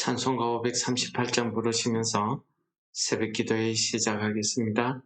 찬송가 538장 부르시면서 새벽 기도회 시작하겠습니다.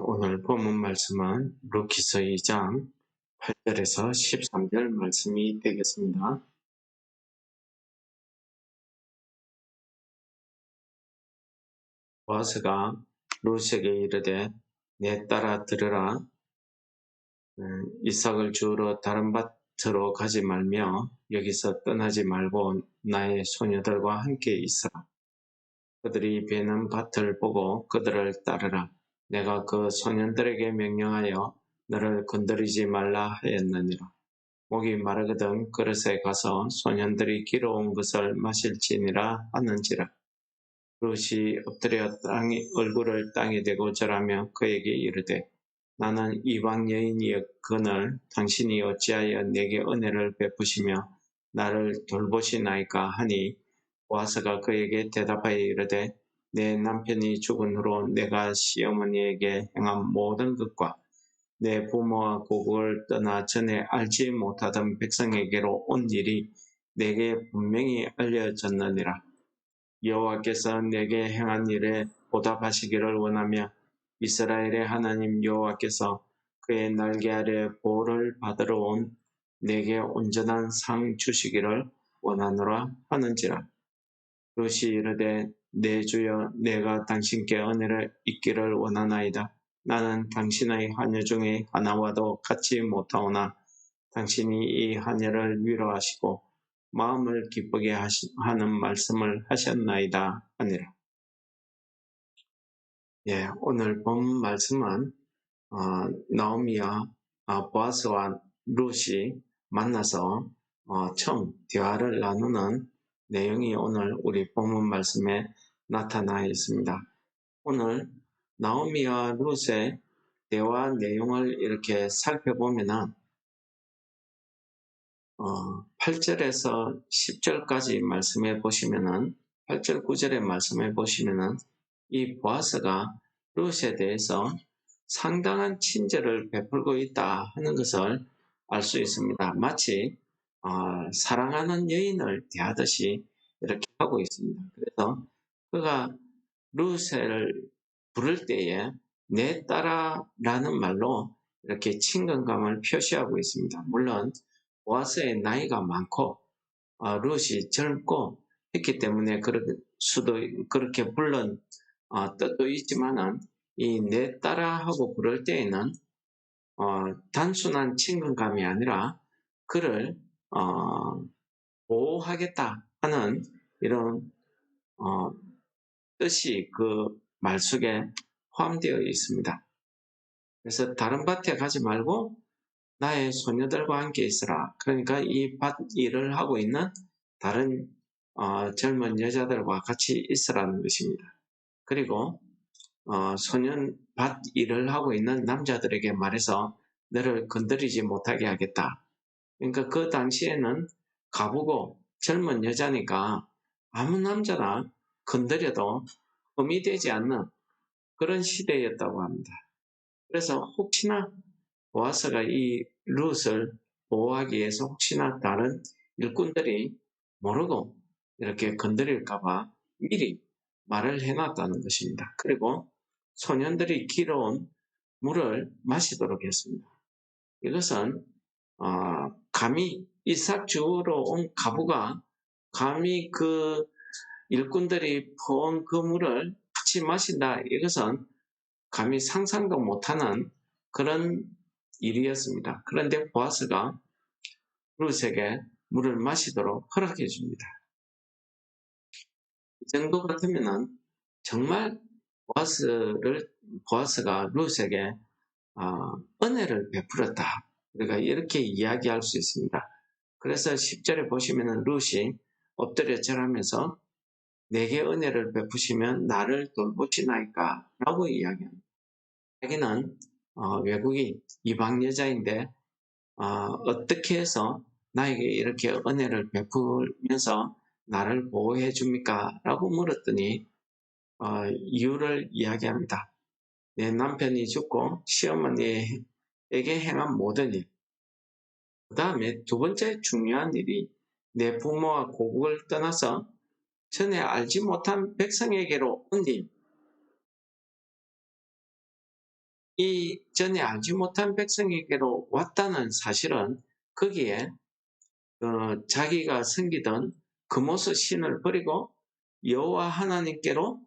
오늘 본문 말씀은 루키서 2장 8절에서 13절 말씀이 되겠습니다. 보아스가 루스에게 이르되 내 딸아 들으라 음, 이삭을 주우러 다른 밭으로 가지 말며 여기서 떠나지 말고 나의 소녀들과 함께 있으라. 그들이 베는 밭을 보고 그들을 따르라. 내가 그 소년들에게 명령하여 너를 건드리지 말라 하였느니라. 목이 마르거든 그릇에 가서 소년들이 기러온 것을 마실지니라 하는지라. 롯이 엎드려 땅에 얼굴을 땅에 대고 절하며 그에게 이르되 나는 이방 여인이었거늘 당신이 어찌하여 내게 은혜를 베푸시며 나를 돌보시나이까 하니 보아스가 그에게 대답하여 이르되 내 남편이 죽은 후로 내가 시어머니에게 행한 모든 것과 내 부모와 고국을 떠나 전에 알지 못하던 백성에게로 온 일이 내게 분명히 알려졌느니라. 여호와께서 내게 행한 일에 보답하시기를 원하며 이스라엘의 하나님 여호와께서 그의 날개 아래 보호를 받으러 온 내게 온전한 상 주시기를 원하노라 하는지라. 롯이 이르되 내 주여 내가 당신께 은혜를 잊기를 원하나이다. 나는 당신의 하녀 중에 하나와도 같이 못하오나 당신이 이 하녀를 위로하시고 마음을 기쁘게 하시, 하는 말씀을 하셨나이다 하니라. 예, 오늘 본 말씀은 어, 나오미와 어, 보아스와 룻이 만나서 어, 처음 대화를 나누는 내용이 오늘 우리 본문 말씀에 나타나 있습니다. 오늘 나오미와 룻의 대화 내용을 이렇게 살펴보면은 어, 8절에서 10절까지 말씀해 보시면은 8절 9절에 말씀해 보시면은 이 보아스가 룻에 대해서 상당한 친절을 베풀고 있다 하는 것을 알 수 있습니다. 마치 어, 사랑하는 여인을 대하듯이 이렇게 하고 있습니다. 그래서 그가 룻을 부를 때에 내 딸아라는 말로 이렇게 친근감을 표시하고 있습니다. 물론 보아스의 나이가 많고 어, 룻이 젊고 했기 때문에 그럴 수도 그렇게 불른 어, 뜻도 있지만은 이 내 딸아 하고 부를 때에는 어, 단순한 친근감이 아니라 그를 어, 보호하겠다 하는 이런 어, 뜻이 그 말 속에 포함되어 있습니다. 그래서 다른 밭에 가지 말고 나의 소녀들과 함께 있으라. 그러니까 이 밭 일을 하고 있는 다른 어, 젊은 여자들과 같이 있으라는 것입니다. 그리고 어, 소년 밭 일을 하고 있는 남자들에게 말해서 너를 건드리지 못하게 하겠다. 그러니까 그 당시에는 가보고 젊은 여자니까 아무 남자나 건드려도 흠이 되지 않는 그런 시대였다고 합니다. 그래서 혹시나 보아스가 이 룻을 보호하기 위해서 혹시나 다른 일꾼들이 모르고 이렇게 건드릴까봐 미리 말을 해놨다는 것입니다. 그리고 소년들이 길어온 물을 마시도록 했습니다. 이것은 어, 감히 이삭 주우러 온 가부가 감히 그 일꾼들이 퍼온 그 물을 같이 마신다. 이것은 감히 상상도 못하는 그런 일이었습니다. 그런데 보아스가 룻에게 물을 마시도록 허락해 줍니다. 이 정도 같으면은 정말 보아스를 보아스가 룻에게 어, 은혜를 베풀었다. 우리가 이렇게 이야기할 수 있습니다. 그래서 10절에 보시면은 룻이 엎드려 절하면서 내게 은혜를 베푸시면 나를 돌보시나이까? 라고 이야기합니다. 자기는 어, 외국인 이방 여자인데 어, 떻게 해서 나에게 이렇게 은혜를 베풀면서 나를 보호해 줍니까? 라고 물었더니 어, 이유를 이야기합니다. 내 남편이 죽고 시어머니에게 행한 모든 일. 그 다음에 두 번째 중요한 일이 내 부모와 고국을 떠나서 전에 알지 못한 백성에게로 온 일. 이 전에 알지 못한 백성에게로 왔다는 사실은 거기에 어, 자기가 섬기던 금오스 신을 버리고 여호와 하나님께로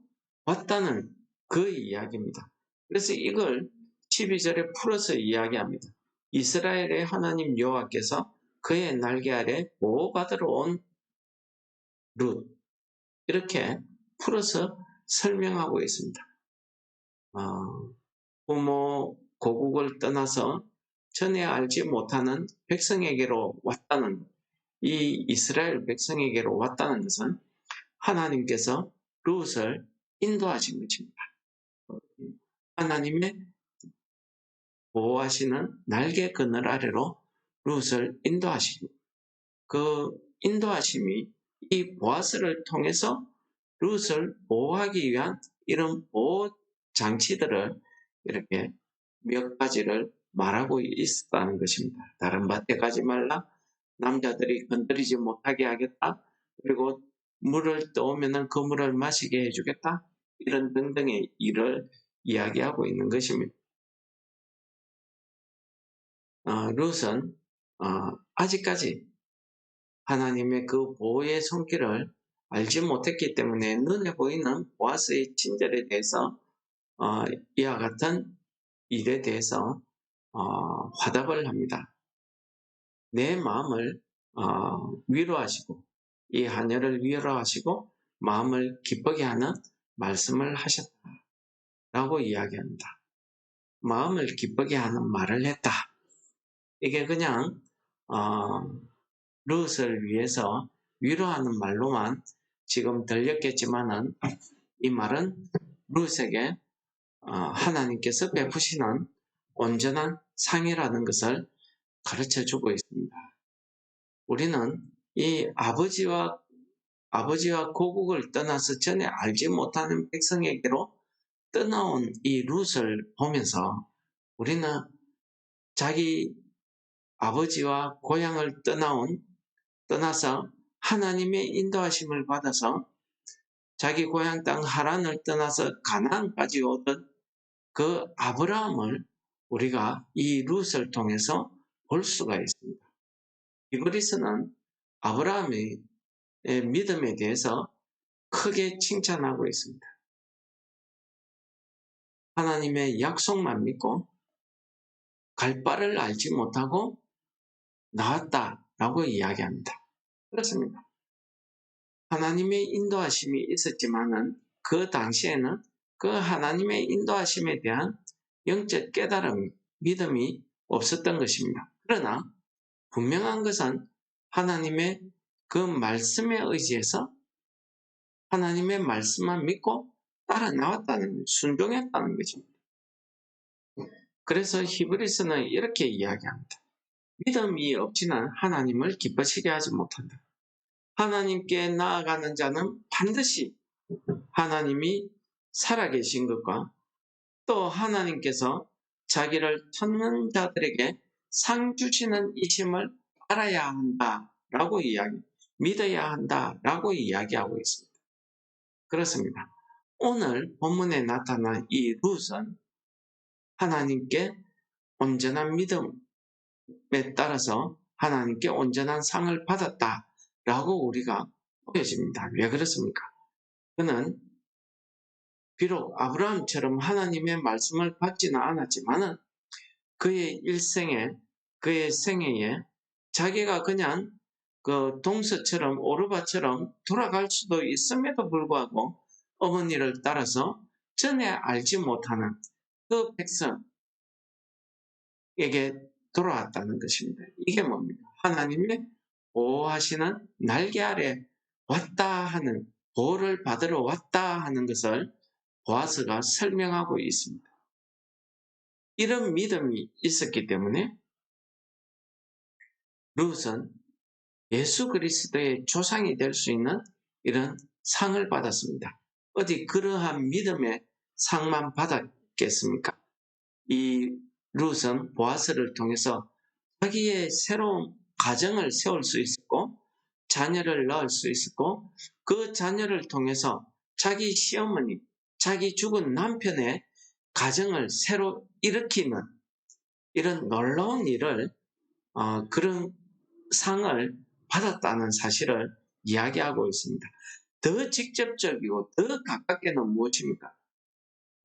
왔다는 그 이야기입니다. 그래서 이걸 12절에 풀어서 이야기합니다. 이스라엘의 하나님 여호와께서 그의 날개 아래 보호받으러 온 룻. 이렇게 풀어서 설명하고 있습니다. 어, 부모 고국을 떠나서 전에 알지 못하는 백성에게로 왔다는 이 이스라엘 백성에게로 왔다는 것은 하나님께서 룻을 인도하신 것입니다. 하나님의 보호하시는 날개 그늘 아래로 룻을 인도하시고 그 인도하심이 이 보아스를 통해서 룻을 보호하기 위한 이런 보호 장치들을 이렇게 몇 가지를 말하고 있었다는 것입니다. 다른 밭에 가지 말라. 남자들이 건드리지 못하게 하겠다. 그리고 물을 떠오면은 그 물을 마시게 해주겠다. 이런 등등의 일을 이야기하고 있는 것입니다. 어, 룻은 어, 아직까지 하나님의 그 보호의 손길을 알지 못했기 때문에 눈에 보이는 보아스의 친절에 대해서 어, 이와 같은 일에 대해서 어, 화답을 합니다. 내 마음을 어, 위로하시고 이 하녀를 위로하시고 마음을 기쁘게 하는 말씀을 하셨다 라고 이야기합니다. 마음을 기쁘게 하는 말을 했다. 이게 그냥 어, 룻을 위해서 위로하는 말로만 지금 들렸겠지만은 이 말은 룻에게 어, 하나님께서 베푸시는 온전한 상이라는 것을 가르쳐 주고 있습니다. 우리는 이 아버지와 아버지와 고국을 떠나서 전에 알지 못하는 백성에게로 떠나온 이 룻을 보면서 우리는 자기 아버지와 고향을 떠나온 떠나서 하나님의 인도하심을 받아서 자기 고향 땅 하란을 떠나서 가나안까지 오던 그 아브라함을 우리가 이 룻을 통해서 볼 수가 있습니다. 이브리스는 아브라함의 믿음에 대해서 크게 칭찬하고 있습니다. 하나님의 약속만 믿고 갈 바를 알지 못하고 나왔다라고 이야기합니다. 그렇습니다. 하나님의 인도하심이 있었지만은 그 당시에는 그 하나님의 인도하심에 대한 영적 깨달음, 믿음이 없었던 것입니다. 그러나 분명한 것은 하나님의 그 말씀에 의지해서 하나님의 말씀만 믿고 따라 나왔다는 순종했다는 것입니다. 그래서 히브리서는 이렇게 이야기합니다. 믿음이 없지는 하나님을 기뻐시게 하지 못한다. 하나님께 나아가는 자는 반드시 하나님이 살아계신 것과 또 하나님께서 자기를 찾는 자들에게 상 주시는 이심을 알아야 한다라고 이야기, 믿어야 한다라고 이야기하고 있습니다. 그렇습니다. 오늘 본문에 나타난 이 룻은 하나님께 온전한 믿음 에 따라서 하나님께 온전한 상을 받았다라고 우리가 보여집니다. 왜 그렇습니까? 그는 비록 아브라함처럼 하나님의 말씀을 받지는 않았지만은 그의 일생에 그의 생애에 자기가 그냥 그 동서처럼 오르바처럼 돌아갈 수도 있음에도 불구하고 어머니를 따라서 전에 알지 못하는 그 백성에게 돌아왔다는 것입니다. 이게 뭡니까? 하나님의 보호하시는 날개 아래 왔다 하는 보호를 받으러 왔다 하는 것을 보아스가 설명하고 있습니다. 이런 믿음이 있었기 때문에 룻은 예수 그리스도의 조상이 될 수 있는 이런 상을 받았습니다. 어디 그러한 믿음의 상만 받았겠습니까? 이 룻은 보아스를 통해서 자기의 새로운 가정을 세울 수 있었고 자녀를 낳을 수 있었고 그 자녀를 통해서 자기 시어머니, 자기 죽은 남편의 가정을 새로 일으키는 이런 놀라운 일을 어, 그런 상을 받았다는 사실을 이야기하고 있습니다. 더 직접적이고 더 가깝게는 무엇입니까?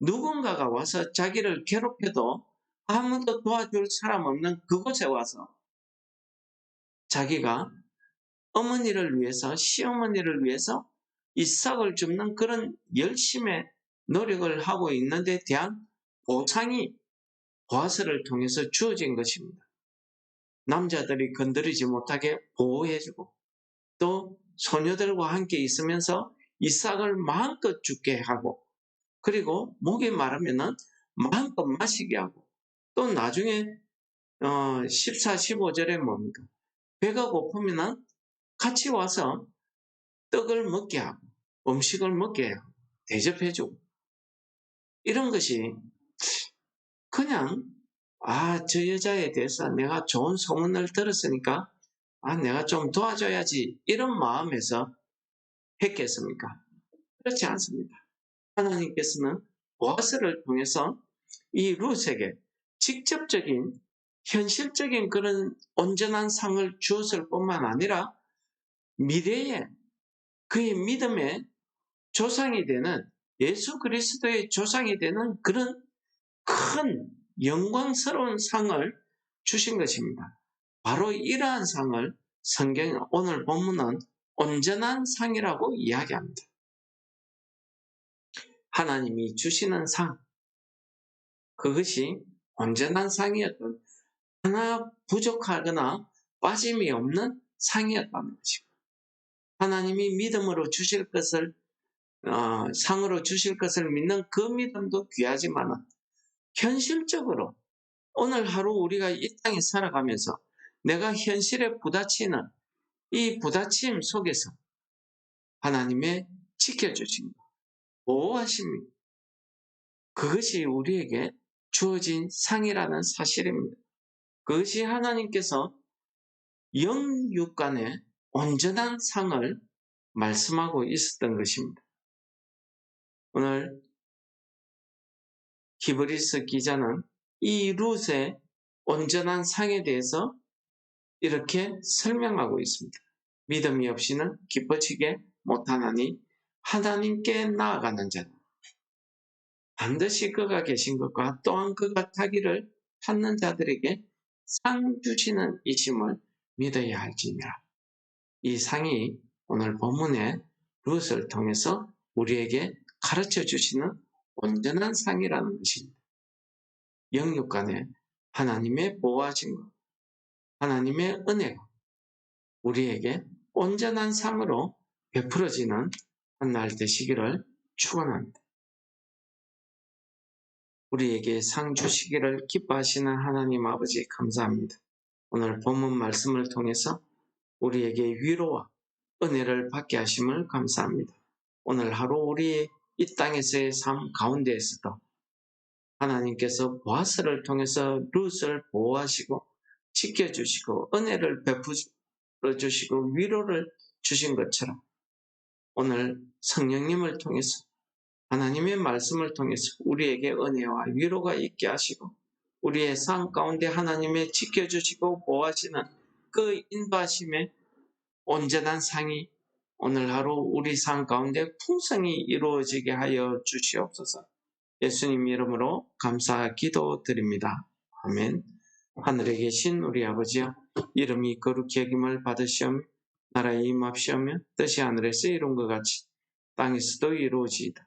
누군가가 와서 자기를 괴롭혀도 아무도 도와줄 사람 없는 그곳에 와서 자기가 어머니를 위해서 시어머니를 위해서 이삭을 줍는 그런 열심의 노력을 하고 있는 데 대한 보상이 보아스를 통해서 주어진 것입니다. 남자들이 건드리지 못하게 보호해주고 또 소녀들과 함께 있으면서 이삭을 마음껏 죽게 하고 그리고 목이 마르면은 마음껏 마시게 하고 또 나중에 어 14, 15절에 뭡니까? 배가 고프면은 같이 와서 떡을 먹게 하고 음식을 먹게 하고 대접해주고 이런 것이 그냥 아, 저 여자에 대해서 내가 좋은 소문을 들었으니까, 아, 내가 좀 도와줘야지. 이런 마음에서 했겠습니까? 그렇지 않습니다. 하나님께서는 보아스를 통해서 이 룻에게 직접적인 현실적인 그런 온전한 상을 주었을 뿐만 아니라 미래에 그의 믿음의 조상이 되는 예수 그리스도의 조상이 되는 그런 큰 영광스러운 상을 주신 것입니다. 바로 이러한 상을 성경 오늘 본문은 온전한 상이라고 이야기합니다. 하나님이 주시는 상, 그것이 온전한 상이었던 하나 부족하거나 빠짐이 없는 상이었다는 것입니다. 하나님이 믿음으로 주실 것을 어, 상으로 주실 것을 믿는 그 믿음도 귀하지만 현실적으로 오늘 하루 우리가 이 땅에 살아가면서 내가 현실에 부딪히는 이 부딪힘 속에서 하나님의 지켜주신 것, 보호하십니다. 그것이 우리에게 주어진 상이라는 사실입니다. 그것이 하나님께서 영육간의 온전한 상을 말씀하고 있었던 것입니다. 오늘 히브리스 기자는 이 룻의 온전한 상에 대해서 이렇게 설명하고 있습니다. 믿음이 없이는 기뻐지게 못하나니 하나님께 나아가는 자는 반드시 그가 계신 것과 또한 그가 타기를 찾는 자들에게 상 주시는 이심을 믿어야 할지니라. 이 상이 오늘 본문의 룻을 통해서 우리에게 가르쳐 주시는 온전한 상이라는 것입니다. 영육 간에 하나님의 보호하신 것, 하나님의 은혜가 우리에게 온전한 상으로 베풀어지는 한날 되시기를 축원합니다. 우리에게 상 주시기를 기뻐하시는 하나님 아버지 감사합니다. 오늘 본문 말씀을 통해서 우리에게 위로와 은혜를 받게 하심을 감사합니다. 오늘 하루 우리 이 땅에서의 삶 가운데에서도 하나님께서 보아스를 통해서 룻을 보호하시고 지켜주시고 은혜를 베풀어 주시고 위로를 주신 것처럼 오늘 성령님을 통해서 하나님의 말씀을 통해서 우리에게 은혜와 위로가 있게 하시고 우리의 삶 가운데 하나님의 지켜주시고 보호하시는 그 인도하심의 온전한 상이 오늘 하루 우리 삶 가운데 풍성히 이루어지게 하여 주시옵소서. 예수님 이름으로 감사 기도 드립니다. 아멘. 하늘에 계신 우리 아버지여 이름이 거룩히 여김을 받으시오며 나라에 임합시오며 뜻이 하늘에서 이룬 것 같이 땅에서도 이루어지이다.